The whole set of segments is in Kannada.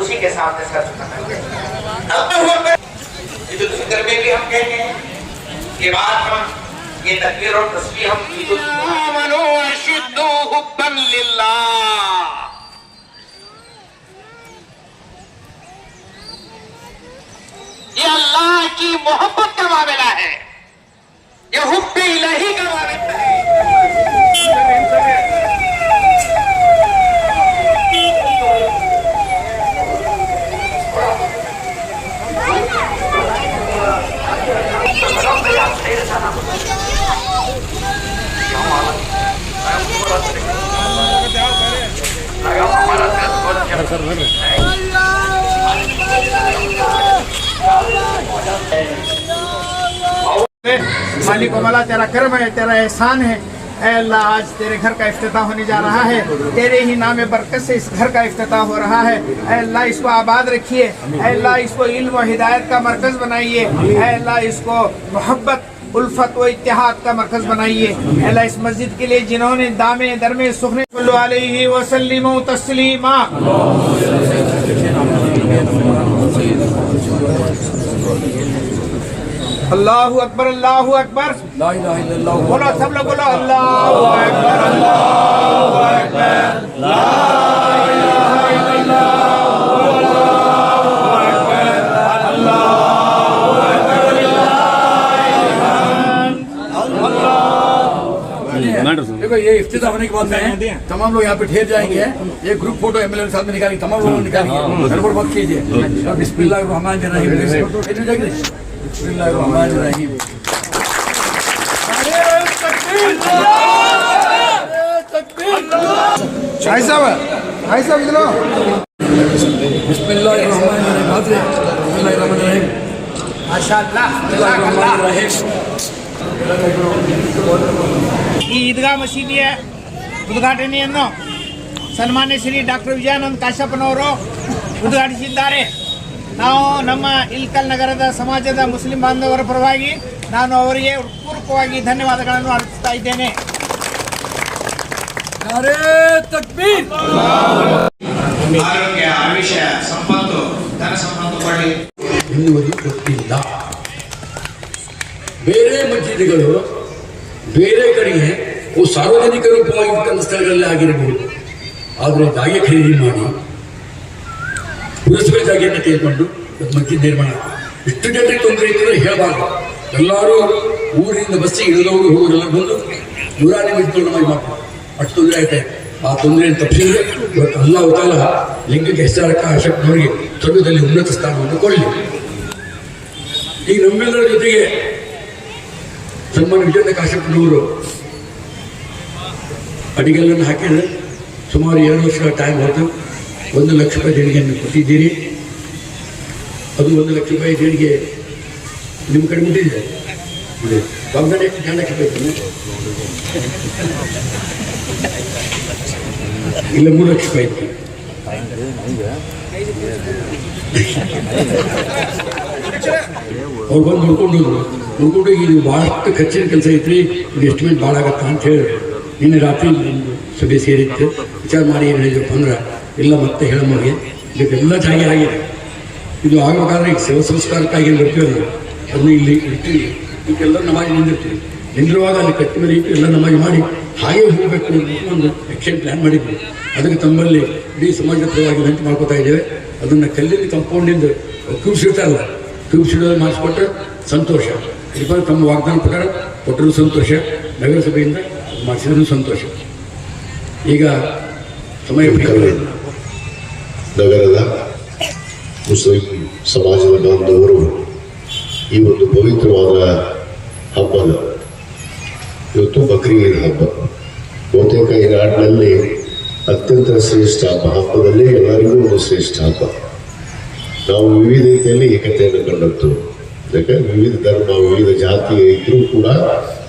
اسی کے ساتھ اس کا چکا عید الفطر میں بھی ہم کہتے ہیں کہ بات ہم یہ تکبیر اور تسبیح ہم عید الفطر یہ اللہ کی محبت کا معاملہ ہے۔ مالک و مالا تیرا کرم ہے، تیرا احسان ہے۔ اے اللہ، آج تیرے گھر کا افتتاح ہونے جا رہا ہے۔ تیرے ہی نام برکت سے اس گھر کا افتتاح ہو رہا ہے۔ اے اللہ، اس کو آباد رکھیے۔ اے اللہ، اس کو علم و ہدایت کا مرکز بنائیے۔ اے اللہ، اس کو محبت الفت و اتحاد کا مرکز بنائیے۔ اللہ اس مسجد کے لیے جنہوں نے دامے درمے سخنے صلی علیہ وسلم و تسلیم اللہ اکبر اللہ اکبر۔ بولا سب لوگ بولا اللہ اکبر اللہ اکبر۔ لا الہ افتتاح ہونے کے بعد میں ہاں۔ تمام لوگ یہاں پہ ٹھہر جائیں گے۔ یہ گروپ فوٹو ایم ایل اے ساتھ میں نکالیں تمام لوگوں نے نکالیں ہاں۔ گے گڑبڑ کیجیے۔ ہاں۔ بسم اللہ الرحمن الرحیم۔ بسم اللہ الرحمن الرحیم۔ صاحب صاحب ادھر بسم اللہ الرحمن الرحیم۔ بسم اللہ الرحمن الرحیم۔ بسم اللہ الرحمن الرحیم۔ ಈ ಈದ್ಗಾ ಮಸೀದಿಯ ಉದ್ಘಾಟನೆಯನ್ನು ಸನ್ಮಾನ್ಯ ಶ್ರೀ ಡಾಕ್ಟರ್ ವಿಜಯಾನಂದ್ ಕಾಶ್ಯಪ್ಪನವರು ಉದ್ಘಾಟಿಸಿದ್ದಾರೆ. ನಾವು ನಮ್ಮ ಇಲ್ಕಲ್ ನಗರದ ಸಮಾಜದ ಮುಸ್ಲಿಂ ಬಾಂಧವರ ಪರವಾಗಿ ನಾನು ಅವರಿಗೆ ಪೂರ್ವಕವಾಗಿ ಧನ್ಯವಾದಗಳನ್ನು ಅರ್ಪಿಸ್ತಾ ಇದ್ದೇನೆ. ಆರೋಗ್ಯ ಆಯುಷ್ಯ ಸಂಪತ್ತು ಧನ ಸಂಪತ್ತು ಕೊಡಿ ಎನ್ನುವುದು ಗೊತ್ತಿಲ್ಲ. ಬೇರೆ ಮಸೀದಿಗಳು ಬೇರೆ ಕಡೆಗೆ ಸಾರ್ವಜನಿಕ ರೂಪವಾಗಿರ್ತಕ್ಕಂಥ ಸ್ಥಳಗಳಲ್ಲಿ ಆಗಿರಬಹುದು ಆದರೆ ಜಾಗೆ ಖರೀದಿ ಮಾಡಿ ಪುರಸಭೆ ಜಾಗೆಯನ್ನು ತೆಗೆದುಕೊಂಡು ಮಸ್ಜಿದ್ ನಿರ್ಮಾಣ ಇಷ್ಟು ಜನರಿಗೆ ತೊಂದರೆ ಇತ್ತು ಹೇಳಬಾರ್ದು. ಎಲ್ಲರೂ ಊರಿನಿಂದ ಬಸ್ಸಿಗೆ ಇಳಿದವರು ಹೋಗೋರೆಲ್ಲ ಬಂದು ನೂರಾನಿ ಮಸ್ಜಿದ್ ನಮಗೆ ಮಾಡ್ತಾರೆ. ಅಷ್ಟು ತೊಂದರೆ ಆಯ್ತೆ. ಆ ತೊಂದರೆಯನ್ನು ತಪ್ಪಿಸಿದ್ರೆ ಇವತ್ತು ಅವತಾಲ ತಾಲ ಲಿಂಗಕ್ಕೆ ಹೆಸರಕ್ಕ ಆಸಕ್ತವರಿಗೆ ಸ್ವರ್ಗದಲ್ಲಿ ಉನ್ನತ ಸ್ಥಾನವನ್ನು ಕೊಡಲಿ. ಈಗ ನಮ್ಮೆಲ್ಲರ ಜೊತೆಗೆ ಸನ್ಮಾನ ವಿಜಯನ ಕಾಶಪ್ಪನವರು ಅಡಿಗೆಲ್ಲನ್ನು ಹಾಕಿದ್ರೆ ಸುಮಾರು ಎರಡು ವರ್ಷಗಳ ಟೈಮ್ ಹೊತ್ತು ಒಂದು ಲಕ್ಷ ರೂಪಾಯಿ ದೇಣಿಗೆಯನ್ನು ಕೊಟ್ಟಿದ್ದೀರಿ. ಅದು ಒಂದು ಲಕ್ಷ ರೂಪಾಯಿ ದೇಣಿಗೆ ನಿಮ್ಮ ಕಡೆ ಮುಟ್ಟಿದೆ. ಎಷ್ಟು ಜ್ಞಾನಕ್ಕೆ ಬೇಕು. ಇಲ್ಲ, ಮೂರು ಲಕ್ಷ ರೂಪಾಯಿ ಅವ್ರು ಬಂದು ನೋಡ್ಕೊಂಡು ನೋಡ್ಕೊಂಡು ಇದು ಭಾಳಷ್ಟು ಖರ್ಚಿನ ಕೆಲಸ ಐತ್ರಿ ಇದು ಎಸ್ಟಿಮೇಟ್ ಭಾಳ ಆಗತ್ತ ಅಂತ ಹೇಳಿ. ನಿನ್ನೆ ರಾತ್ರಿ ಸಭೆ ಸೇರಿತ್ತು. ವಿಚಾರ ಮಾಡಿ ಏನು ಹೇಳಿದ್ರಪ್ಪ ಅಂದ್ರೆ, ಇಲ್ಲ ಮತ್ತೆ ಹೇಳಮ್ಮಗೆ ಇದಕ್ಕೆಲ್ಲ ಜಾಗೆ ಆಗಿದೆ. ಇದು ಆಗಬೇಕಾದ್ರೆ ಈಗ ಸೇವಾ ಸಂಸ್ಕಾರಕ್ಕಾಗಿ ಏನು ನಾವು ಅದನ್ನ ಇಲ್ಲಿ ಇರ್ತೀವಿ ಇದಕ್ಕೆಲ್ಲ ನಮಾಜ್ ನಿಂದಿರ್ತೀವಿ. ನಿಂದಿರುವಾಗ ಅಲ್ಲಿ ಕಟ್ಟಿ ಮೇಲೆ ಎಲ್ಲ ನಮಾಜ್ ಮಾಡಿ, ಹಾಗೆ ಹೋಗಬೇಕು ಒಂದು ಆ್ಯಕ್ಷನ್ ಪ್ಲ್ಯಾನ್ ಮಾಡಿದ್ವಿ. ಅದಕ್ಕೆ ತಮ್ಮಲ್ಲಿ ಇಡೀ ಸಮಾಜದ ಪರವಾಗಿ ವಿನಂತಿ ಮಾಡ್ಕೋತಾ ಇದ್ದೇವೆ. ಅದನ್ನು ಕಲ್ಲಿನ ಕಂಪೌಂಡಿಂದ ಕೂರಿಸಿರ್ತಾರಲ್ಲ ಕೂರಿಸಿಡೋದು ಮಾಡಿಸ್ಕೊಟ್ರೆ ಸಂತೋಷ. ಇಬ್ಬರು ತಮ್ಮ ವಾಗ್ದಾನ ಪ್ರಕಾರ ಕೊಟ್ಟರು ಸಂತೋಷ ನಗರಸಭೆಯಿಂದ ಮಾಡಿಸಿದ್ರು ಸಂತೋಷ. ಈಗ ಸಮಯ. ನಗರದ ಮುಸ್ಲಿಂ ಸಮಾಜದ ಬಾಂಧವರು ಈ ಒಂದು ಪವಿತ್ರವಾದ ಹಬ್ಬದ ಇವತ್ತು ಬಕ್ರೀದ್ ಹಬ್ಬ. ಬಹುತೇಕ ಈ ನಾಡಿನಲ್ಲಿ ಅತ್ಯಂತ ಶ್ರೇಷ್ಠ ಹಬ್ಬ. ಹಬ್ಬದಲ್ಲಿ ಎಲ್ಲರಿಗೂ ಒಂದು ಶ್ರೇಷ್ಠ ಹಬ್ಬ. ನಾವು ವಿವಿಧತೆಯಲ್ಲಿ ಏಕತೆಯನ್ನು ಕಂಡದ್ದು ಯಾಕೆ? ವಿವಿಧ ಧರ್ಮ, ವಿವಿಧ ಜಾತಿ ಇದ್ರೂ ಕೂಡ,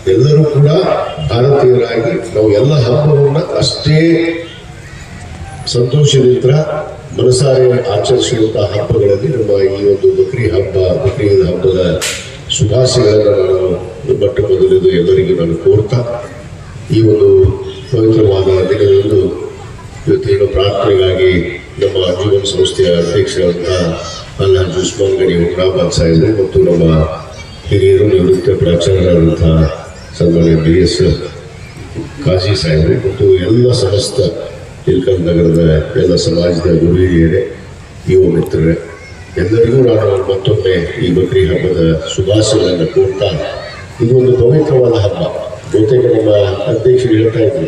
ಎಲ್ಲರೂ ಕೂಡ ಭಾರತೀಯರಾಗಿ ನಾವು ಎಲ್ಲ ಹಬ್ಬವನ್ನ ಅಷ್ಟೇ ಸಂತೋಷದಿಂದ ಮನಸಾರೆ ಆಚರಿಸುವಂತಹ ಹಬ್ಬಗಳಲ್ಲಿ ನಮ್ಮ ಈ ಒಂದು ಬಕ್ರಿ ಹಬ್ಬ, ಬಕ್ರೀದ್ ಹಬ್ಬದ ಶುಭಾಶಯಗಳನ್ನು ನಾನು ಮೊಟ್ಟ ಮೊದಲಿದ್ದು ಎಲ್ಲರಿಗೂ ನಾನು ಕೋರ್ತಾ, ಈ ಒಂದು ಪವಿತ್ರವಾದ ದಿನದಂದು ಇವತ್ತೇನು ಪ್ರಾರ್ಥನೆಗಾಗಿ ಸಂಸ್ಥೆಯ ಅಧ್ಯಕ್ಷರಾದಂತಹ ಅಲ್ಹಾಜ್ ಉಸ್ಮಾನ್ ಗನಿ ಸಾಹೇಬ್ ಸಾಹೇಬರು ಮತ್ತು ನಮ್ಮ ಹಿರಿಯರು ನಿವೃತ್ತ ಪ್ರಾಚಾರ್ಯರಾದಂತಹ ಸನ್ಮಾನ್ಯ ಬಿ ಎಸ್ ಕಾಜಿ ಸಾಹೇಬರು ಮತ್ತು ಎಲ್ಲ ಸಮಸ್ತ ಇಲ್ಕಲ್ ನಗರದ ಎಲ್ಲ ಸಮಾಜದ ಗುರುಹಿರಿಯರೇ ಯುವ ಮಿತ್ರರೇ ಎಲ್ಲರಿಗೂ ನಾನು ಮತ್ತೊಮ್ಮೆ ಈ ಬಕ್ರಿ ಹಬ್ಬದ ಶುಭಾಶಯಗಳನ್ನು ಕೋರ್ತಾ ಇದು ಒಂದು ಪವಿತ್ರವಾದ ಹಬ್ಬ ಜೊತೆಗೆ ನಮ್ಮ ಅಧ್ಯಕ್ಷರು ಹೇಳ್ತಾ ಇದ್ರು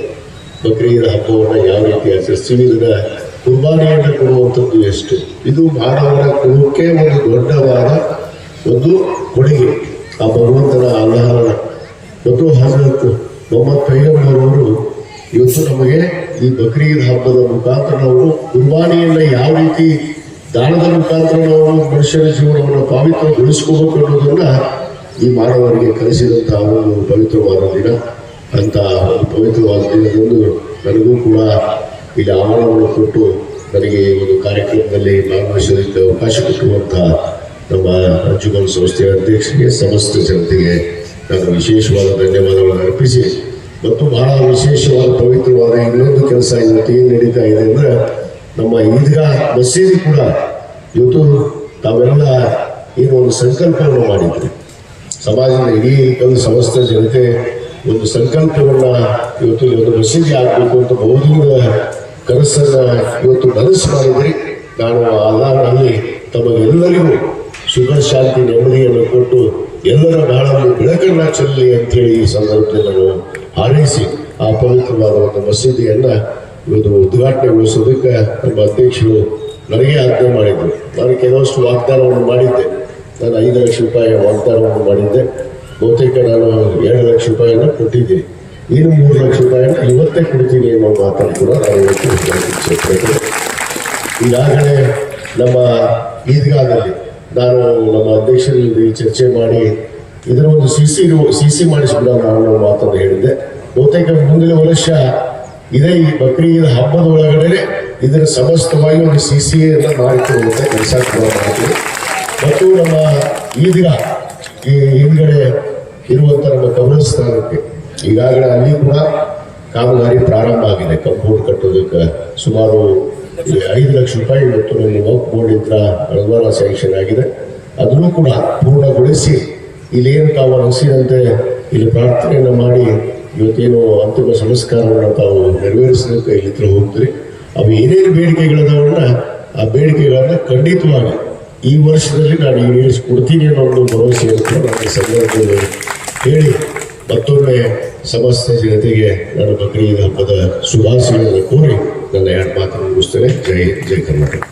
ಬಕ್ರೀದ್ ಹಬ್ಬವನ್ನು ಯಾವ ರೀತಿ ಆಚರಿಸ್ತೀವಿ ಇದನ್ನ ಕುರ್ಬಾನಿಯನ್ನು ಕೊಡುವಂಥದ್ದು ಎಷ್ಟು? ಇದು ಮಾನವರ ಕುಲಕ್ಕೆ ಒಂದು ದೊಡ್ಡವಾದ ಒಂದು ಕೊಡುಗೆ. ಆ ಭಗವಂತನ ಅಲಹರಣ ಮತ್ತು ಹಜರತ್ ಮೊಹಮ್ಮದ್ ಪೈಗಂಬರವರು ಇವತ್ತು ನಮಗೆ ಈ ಬಕ್ರೀದ್ ಹಬ್ಬದ ಮುಖಾಂತರ ನಾವು ಕುರ್ಬಾನಿಯನ್ನ ಯಾವ ರೀತಿ ದಾನದ ಮುಖಾಂತರ ನಾವು ಮನುಷ್ಯನ ಜೀವನವನ್ನು ಪಾವಿತ್ರಗೊಳಿಸ್ಕೋಬೇಕು ಅನ್ನೋದನ್ನ ಈ ಮಾನವರಿಗೆ ಕಲಿಸಿದಂತಹ ಒಂದು ಪವಿತ್ರವಾದ ದಿನ. ಅಂತ ಪವಿತ್ರವಾದ ದಿನದಂದು ನನಗೂ ಕೂಡ ಇಲ್ಲಿ ಆಹ್ವಾನವನ್ನು ಕೊಟ್ಟು ನನಗೆ ಈ ಒಂದು ಕಾರ್ಯಕ್ರಮದಲ್ಲಿ ಭಾಗವಹಿಸೋದಕ್ಕೆ ಅವಕಾಶ ಕೊಟ್ಟಿರುವಂತಹ ನಮ್ಮ ಅಂಜುಮನ್ ಸಂಸ್ಥೆಯ ಅಧ್ಯಕ್ಷರಿಗೆ, ಸಮಸ್ತ ಜನತೆಗೆ ನಾನು ವಿಶೇಷವಾದ ಧನ್ಯವಾದಗಳನ್ನು ಅರ್ಪಿಸಿ, ಮತ್ತು ಬಹಳ ವಿಶೇಷವಾದ ಪವಿತ್ರವಾದ ಇನ್ನೊಂದು ಕೆಲಸ ಇವತ್ತು ಏನು ನಡೀತಾ ಇದೆ ಅಂದ್ರೆ ನಮ್ಮ ಈದ್ಗಾ ಮಸೀದಿ ಕೂಡ ಇವತ್ತು ತಾವೆಲ್ಲ ಏನು ಒಂದು ಸಂಕಲ್ಪವನ್ನು ಮಾಡಿದ್ರಿ. ಸಮಾಜದ ಇಡೀ ಒಂದು ಸಮಸ್ತ ಜನತೆ ಒಂದು ಸಂಕಲ್ಪವನ್ನು ಇವತ್ತು ಒಂದು ಮಸೀದಿ ಆಗಬೇಕು ಅಂತ ಬಹುದಿನದ ಕನಸನ್ನ ಇವತ್ತು ನನಸು ಮಾಡಿದ್ರಿ ನಾನು ಆಧಾರದಲ್ಲಿ ತಮಗೆಲ್ಲರಿಗೂ ಸುಖ, ಶಾಂತಿ, ನೆಮ್ಮದಿಯನ್ನು ಕೊಟ್ಟು ಎಲ್ಲರ ಬಾಳಲ್ಲಿ ಬೆಳಕನ್ನ ಚೆಲ್ಲಿ ಅಂತೇಳಿ ಈ ಸಂದರ್ಭದಲ್ಲಿ ನಾನು ಹಾರೈಸಿ ಆ ಪವಿತ್ರವಾದ ಒಂದು ಮಸೀದಿಯನ್ನ ಇವತ್ತು ಉದ್ಘಾಟನೆಗೊಳಿಸೋದಕ್ಕೆ ನಮ್ಮ ಅಧ್ಯಕ್ಷರು ನನಗೆ ಆಜ್ಞೆ ಮಾಡಿದ್ರು. ನಾನು ಕೆಲವಷ್ಟು ವಾಗ್ದಾನವನ್ನು ಮಾಡಿದ್ದೆ. ನಾನು ಐದು ಲಕ್ಷ ರೂಪಾಯಿ ವಾಗ್ದಾನವನ್ನು ಮಾಡಿದ್ದೆ. ಬಹುತೇಕ ನಾನು ಎರಡು ಲಕ್ಷ ರೂಪಾಯಿಯನ್ನು ಕೊಟ್ಟಿದ್ದೀನಿ. ಇನ್ನು ಮೂರು ಲಕ್ಷ ರೂಪಾಯಿನ ಇವತ್ತೇ ಕೊಡ್ತೀನಿ ಅನ್ನೋ ಮಾತನ್ನು ಕೂಡ ನಾನು ಇವತ್ತು. ಈಗಾಗಲೇ ನಮ್ಮ ಈದ್ಗಾದಲ್ಲಿ ನಾನು ನಮ್ಮ ಅಧ್ಯಕ್ಷರಲ್ಲಿ ಚರ್ಚೆ ಮಾಡಿ ಇದರ ಒಂದು ಸಿ ಸಿ ಸಿ ಸಿ ಮಾಡಿಸ್ಬಿಡೋಣ ಅನ್ನೋ ಮಾತನ್ನು ಹೇಳಿದ್ದೆ ಬಹುತೇಕ ಮುಂದಿನ ವರ್ಷ ಇದೇ ಈ ಬಕ್ರೀದ್ ಹಬ್ಬದ ಒಳಗಡೆ ಇದರ ಸಮಸ್ತವಾಗಿ ಒಂದು ಸಿ ಸಿ ಎಲ್ಲ ಮಾಡಿಕೊಳ್ಳುವಂತ ಕೆಲಸ ಕೂಡ ಮಾಡ್ತೀವಿ ಮತ್ತು ನಮ್ಮ ಈದ್ಗಾ ಈ ಹಿಂದ್ಗಡೆ ಇರುವಂಥ ನಮ್ಮ ಕಬ್ರಸ್ಥಾನಕ್ಕೆ ಈಗಾಗಲೇ ಅಲ್ಲಿಯೂ ಕೂಡ ಕಾಮಗಾರಿ ಪ್ರಾರಂಭ ಆಗಿದೆ. ಕಂಪೌಂಡ್ ಕಟ್ಟೋದಕ್ಕೆ ಸುಮಾರು ಐದು ಲಕ್ಷ ರೂಪಾಯಿ ಇವತ್ತು ನಮ್ಮ ಬೋರ್ಡ್ ಬೋರ್ಡಿಂದ ಅನುದಾನ ಸ್ಯಾಂಕ್ಷನ್ ಆಗಿದೆ. ಅದನ್ನು ಕೂಡ ಪೂರ್ಣಗೊಳಿಸಿ ಇಲ್ಲೇನು ತಾವು ಅನಿಸಿದಂತೆ ಇಲ್ಲಿ ಪ್ರಾರ್ಥನೆಯನ್ನು ಮಾಡಿ ಇವತ್ತೇನು ಅಂತಿಮ ಸಂಸ್ಕಾರವನ್ನು ತಾವು ನೆರವೇರಿಸಲಿಕ್ಕೆ ಇಲ್ಲಿ ಹತ್ರ ಹೋಗ್ತೀರಿ. ಅವು ಏನೇನು ಬೇಡಿಕೆಗಳಿದಾವನ್ನ ಆ ಬೇಡಿಕೆಗಳನ್ನ ಖಂಡಿತವಾಗಿ ಈ ವರ್ಷದಲ್ಲಿ ನಾನು ಈಡೇರಿಸಿಕೊಡ್ತೀನಿ ಅನ್ನೋ ಒಂದು ಭರವಸೆಯನ್ನು ಕೂಡ ಸಂದರ್ಭದಲ್ಲಿ ಹೇಳಿ ಮತ್ತೊಮ್ಮೆ ಸಮಸ್ತ ಜನತೆಗೆ ನಾನು ಬಕ್ರೀದ್ ಹಬ್ಬದ ಶುಭಾಶಯಗಳನ್ನು ಕೋರಿ ನನ್ನ ಎರಡು ಮಾತನ್ನು ಮುಗಿಸ್ತೇನೆ. ಜೈ ಜೈ ಕರ್ನಾಟಕ.